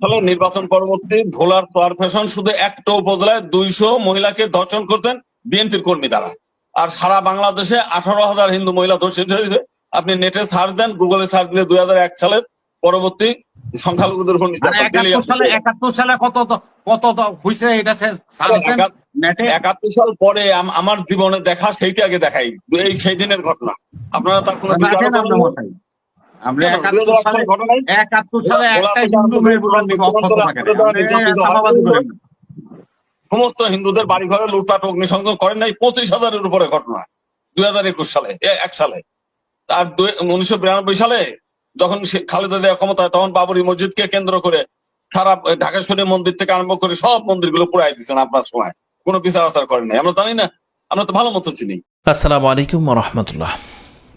সালে নির্বাচন পরবর্তী ভোলার তোয়ার ফ্যাশন শুধু একটা উপজেলায় দুইশো মহিলাকে ধর্ষণ করতেন বিএনপির কর্মী দ্বারা। আর সারা বাংলাদেশে আঠারো হাজার হিন্দু মহিলা ধর্ষিত হয়েছে। আপনি নেটে সার্চ দেন গুগলে সার্চ দিলে দুই হাজার এক সালের পরবর্তী সংখ্যালঘুদের উপর মানে একাত্তর সালে কত কত হয়েছে এটা একাত্তর সাল পরে আমার জীবনে দেখা সেইটা আগে দেখাই। এই সেই দিনের ঘটনা। আপনারা তার কোনো? একাত্তর সালে একাত্তর সালে একটা হিন্দু না। সমস্ত হিন্দুদের বাড়ি ঘরে লুটপাট অগ্নিসংযোগ করেন নাই পঁচিশ হাজারের উপরে ঘটনা। দুই হাজার একুশ সালে এক সালে। আর উনিশশো বিরানব্বই সালে যখন খালেদা দেওয়া ক্ষমতায়, তখন বাবরি মসজিদকে কেন্দ্র করে সারা ঢাকা শরীর মন্দির থেকে আরম্ভ করে সব মন্দিরগুলো পুরাই দিচ্ছেন আপনার সময়। কোনো বিচার আচার করেন নাই। আমরা জানি না, আমরা তো ভালো মতো চিনি। আসসালামু আলাইকুম রহমতুল্লাহ।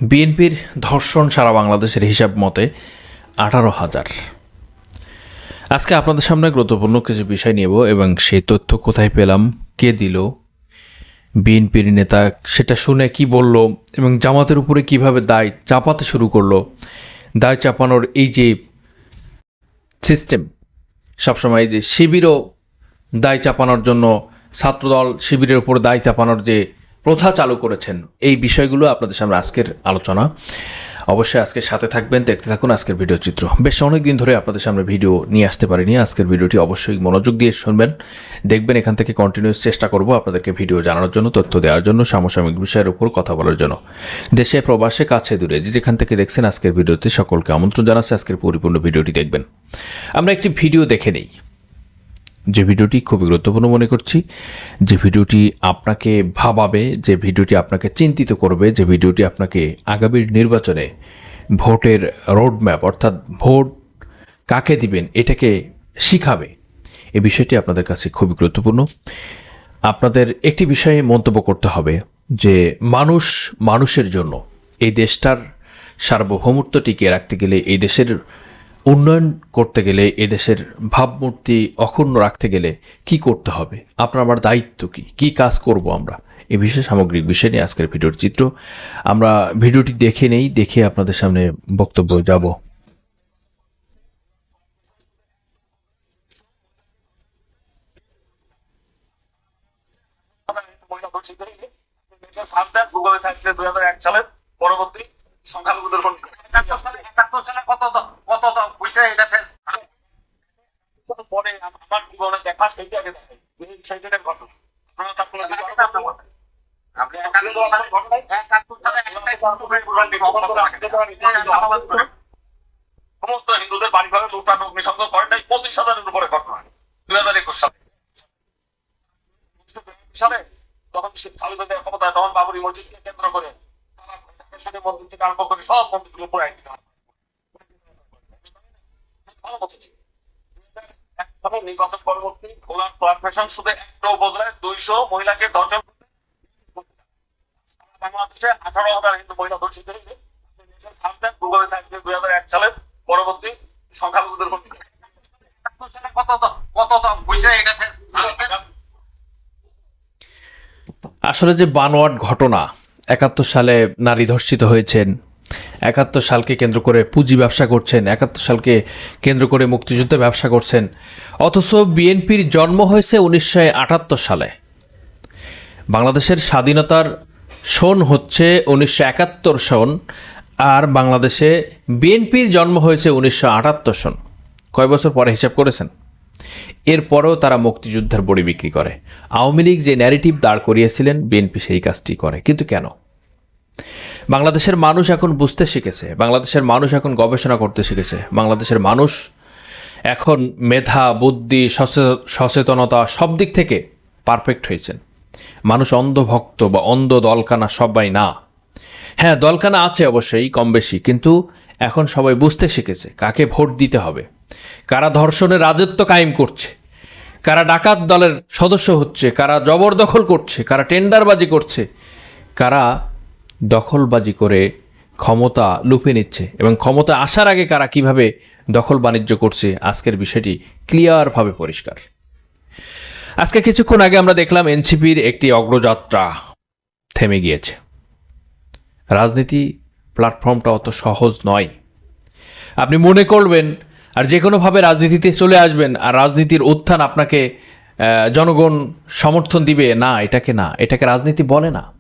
বিএনপির ধর্ষণ সারা বাংলাদেশের হিসাব মতে আঠারো হাজার। আজকে আপনাদের সামনে গুরুত্বপূর্ণ কিছু বিষয় নেব এবং সেই তথ্য কোথায় পেলাম, কে দিল বিএনপির নেতা সেটা শুনে কি বলল এবং জামাতের উপরে কীভাবে দায় চাপাতে শুরু করল? দায় চাপানোর এই যে সিস্টেম সবসময় যে শিবিরও দায় চাপানোর জন্য ছাত্রদল শিবিরের উপর দায় চাপানোর যে প্রথা চালু করেছেন, এই বিষয়গুলো আপনাদের সামনে আজকের আলোচনা। অবশ্যই আজকে সাথে থাকবেন, দেখতে থাকুন আজকের ভিডিও চিত্র। বেশ অনেক দিন ধরে আপনাদের সামনে ভিডিও নিয়ে আসতে পারিনি, আজকের ভিডিওটি অবশ্যই মনোযোগ দিয়ে শুনবেন। দেখবেন এখান থেকে কন্টিনিউস চেষ্টা করব আপনাদেরকে ভিডিও জানানোর জন্য, তথ্য দেওয়ার জন্য, সমসাময়িক বিষয়ের উপর কথা বলার জন্য। দেশে, প্রবাসে, কাছে, দূরে, যে যেখান থেকে দেখছেন আজকের ভিডিওতে সকলকে আমন্ত্রণ জানাচ্ছি, আজকের পরিপূর্ণ ভিডিওটি দেখবেন। আমরা একটি ভিডিও দেখে নেই। যে ভিডিওটি খুবই গুরুত্বপূর্ণ মনে করছি, যে ভিডিওটি আপনাকে ভাবাবে, যে ভিডিওটি আপনাকে চিন্তিত করবে, যে ভিডিওটি আপনাকে আগামীর নির্বাচনে ভোটের রোডম্যাপ অর্থাৎ ভোট কাকে দিবেন, এটাকে শিখাবে এই বিষয়টি আপনাদের কাছে খুবই গুরুত্বপূর্ণ। আপনাদের একটি বিষয়ে মন্তব্য করতে হবে, যে মানুষ মানুষের জন্য এই দেশটার সার্বভৌমত্ব টিকিয়ে রাখতে গেলে এই দেশের উন্নয়ন করতে গেলে এদেশের ভাবমূর্তি অক্ষুণ্ণ রাখতে গেলে কি করতে হবে? আপনার আমার দায়িত্ব কি? কি কাজ করব আমরা? এই বিষয়ে সামগ্রিক বিষয় নিয়ে আজকের ভিডিওর চিত্র। আমরা ভিডিওটি দেখে নেই, দেখে আপনাদের সামনে বক্তব্য যাব। পরবর্তী সংখ্যালঘুদের হয়েছে এটা পরে আমার জীবনে দেখা সেইটা আগে ঘটনা। আপনারা তার। আপনি উপর না। সমস্ত হিন্দুদের বাড়ি ঘরে লুটপাট অগ্নিসংযোগ করেন নাই। পঁচিশ হাজারের উপরে ঘটনা। দুই হাজার একুশ সালে। সালে তখন খালেদা ক্ষমতায় তখন বাবরি মসজিদকে কেন্দ্র করে ঢাকা মন্দির থেকে আরম্ভ করে সব মন্দিরগুলো পুরাই দিচ্ছে ভালো মতো ছিল। নির্বাচন পরবর্তী শুধু একটা উপজেলায় মহিলাকে বাংলাদেশে আঠারো হাজার হিন্দু মহিলা ধর্ষিত হয়েছে। গুগলে দুই হাজার এক সালের পরবর্তী সংখ্যালঘুদের আসলে যে বানোয়াট ঘটনা, একাত্তর সালে নারী ধর্ষিত হয়েছেন একাত্তর সালকে কেন্দ্র করে পুঁজি ব্যবসা করছেন, একাত্তর সালকে কেন্দ্র করে মুক্তিযুদ্ধে ব্যবসা করছেন। অথচ বিএনপির জন্ম হয়েছে উনিশশো আটাত্তর সালে। বাংলাদেশের স্বাধীনতার সন হচ্ছে উনিশশো একাত্তর সন, আর বাংলাদেশে বিএনপির জন্ম হয়েছে উনিশশো আটাত্তর সন। কয় বছর পরে হিসাব করেছেন? এরপরেও তারা মুক্তিযুদ্ধের বড়ি বিক্রি করে। আওয়ামী লীগ যে ন্যারেটিভ দাঁড় করিয়েছিলেন, বিএনপি সেই কাজটি করে। কিন্তু কেন? বাংলাদেশের মানুষ এখন বুঝতে শিখেছে, বাংলাদেশের মানুষ এখন গবেষণা করতে শিখেছে, বাংলাদেশের মানুষ এখন মেধা, বুদ্ধি সচেতনতা সব দিক থেকে পারফেক্ট হয়েছেন। মানুষ অন্ধভক্ত বা অন্ধ দলকানা সবাই না। হ্যাঁ দলকানা আছে অবশ্যই, কম বেশি, কিন্তু এখন সবাই বুঝতে শিখেছে কাকে ভোট দিতে হবে। কারা ধর্ষণের রাজত্ব কায়েম করছে, কারা ডাকাত দলের সদস্য হচ্ছে, কারা জবরদখল করছে, কারা টেন্ডারবাজি করছে, কারা দখলবাজি করে ক্ষমতা লুপে নিচ্ছে এবং ক্ষমতা আসার আগে কারা কীভাবে দখল বাণিজ্য করছে, আজকের বিষয়টি ক্লিয়ারভাবে পরিষ্কার। আজকে কিছুক্ষণ আগে আমরা দেখলাম এনসিপির একটি অগ্রযাত্রা থেমে গিয়েছে। রাজনীতি প্ল্যাটফর্মটা অত সহজ নয়। আপনি মনে করবেন, আর যে কোনোভাবে রাজনীতিতে চলে আসবেন, আর রাজনীতির উত্থান আপনাকে জনগণ সমর্থন দিবে, না, এটাকে না, এটাকে রাজনীতি বলে না।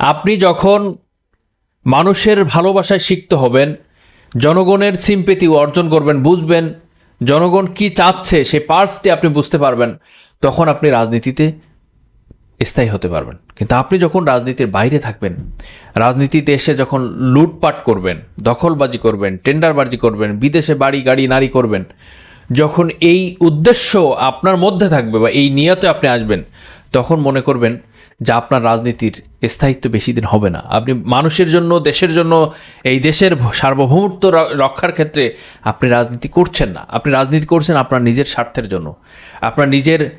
আপনি যখন মানুষের ভালোবাসায় সিক্ত হবেন, জনগণের সিম্পেতি অর্জন করবেন, বুঝবেন জনগণ কি চাচ্ছে, সেই পার্টসটি আপনি বুঝতে পারবেন, তখন আপনি রাজনীতিতে স্থায়ী হতে পারবেন। কিন্তু আপনি যখন রাজনীতির বাইরে থাকবেন, রাজনীতিতে এসে যখন লুটপাট করবেন, দখলবাজি করবেন, টেন্ডারবাজি করবেন, বিদেশে বাড়ি, গাড়ি, নারী করবেন, যখন এই উদ্দেশ্য আপনার মধ্যে থাকবে বা এই নিয়তে আপনি আসবেন, তখন মনে করবেন যে আপনার রাজনীতির স্থায়িত্ব বেশি দিন হবে না। আপনি মানুষের জন্য, দেশের জন্য, এই দেশের সার্বভৌমত্ব রক্ষার ক্ষেত্রে আপনি রাজনীতি করছেন না। আপনি রাজনীতি করছেন আপনার নিজের স্বার্থের জন্য, আপনার নিজের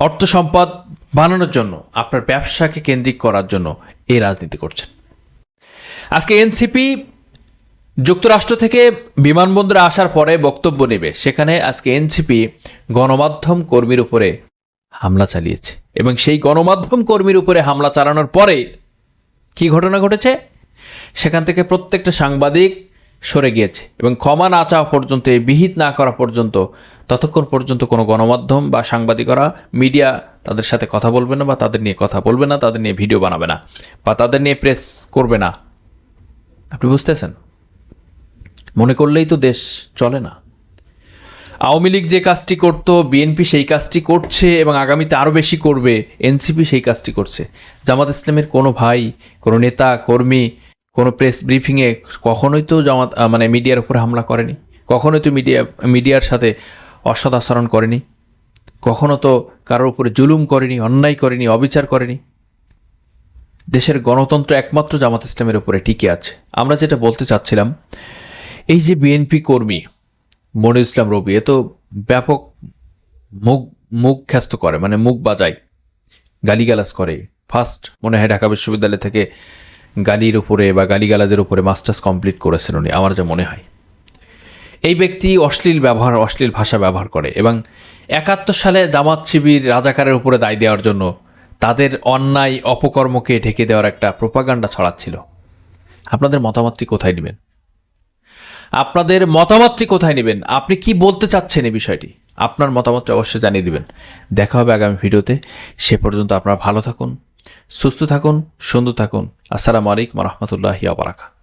অর্থ সম্পদ বানানোর জন্য, আপনার ব্যবসাকে কেন্দ্রিক করার জন্য এই রাজনীতি করছেন। আজকে এনসিপি যুক্তরাষ্ট্র থেকে বিমানবন্দরে আসার পরে বক্তব্য নেবে। সেখানে আজকে এনসিপি গণমাধ্যম কর্মীর উপরে হামলা চালিয়েছে। এবং সেই গণমাধ্যম কর্মীর উপরে হামলা চালানোর পরে কি ঘটনা ঘটেছে? সেখান থেকে প্রত্যেকটা সাংবাদিক সরে গিয়েছে এবং ক্ষমা না চাওয়া পর্যন্ত বিহিত না করা পর্যন্ত, ততক্ষণ পর্যন্ত কোনো গণমাধ্যম বা সাংবাদিকরা, মিডিয়া তাদের সাথে কথা বলবে না বা তাদের নিয়ে কথা বলবে না, তাদের নিয়ে ভিডিও বানাবে না বা তাদের নিয়ে প্রেস করবে না। আপনি বুঝতেছেন? মনে করলেই তো দেশ চলে না। আওয়ামী লীগ যে কাজটি করতো, বিএনপি সেই কাজটি করছে এবং আগামীতে আরও বেশি করবে, এনসিপি সেই কাজটি করছে। জামাত ইসলামের কোনো ভাই, কোনো নেতা, কর্মী, কোনো প্রেস ব্রিফিংয়ে কখনোই তো জামাত মানে মিডিয়ার উপরে হামলা করেনি। কখনোই তো মিডিয়া, মিডিয়ার সাথে অসৎ আচরণ করেনি। কখনো তো কারোর উপরে জুলুম করেনি, অন্যায় করেনি, অবিচার করেনি। দেশের গণতন্ত্র একমাত্র জামাত ইসলামের উপরে টিকে আছে। আমরা যেটা বলতে চাচ্ছিলাম, এই যে বিএনপি কর্মী মনির ইসলাম রবি, এ তো ব্যাপক মুখ মুখ খ্যাস্ত করে মানে মুখ বাজায়, গালিগালাজ করে। ফার্স্ট মনে হয় ঢাকা বিশ্ববিদ্যালয় থেকে গালির উপরে বা গালিগালাজের উপরে মাস্টার্স কমপ্লিট করেছেন উনি, আমার যা মনে হয়। এই ব্যক্তি অশ্লীল ব্যবহার, অশ্লীল ভাষা ব্যবহার করে এবং একাত্তর সালে জামাত শিবির রাজাকারের উপরে দায় দেওয়ার জন্য তাদের অন্যায়, অপকর্মকে ঢেকে দেওয়ার একটা প্রোপাগান্ডা ছড়াচ্ছিল। আপনাদের মতামতটি কোথায় নেবেন? আপনাদের মতামতটি কোথায় নেবেন? আপনি কি বলতে চাচ্ছেন এই বিষয়টি? আপনার মতামতটি অবশ্যই জানিয়ে দেবেন। দেখা হবে আগামী ভিডিওতে। সে পর্যন্ত আপনারা ভালো থাকুন, সুস্থ থাকুন, সুন্দর থাকুন। আসসালামু আলাইকুম রহমতুল্লাহি আবরাকা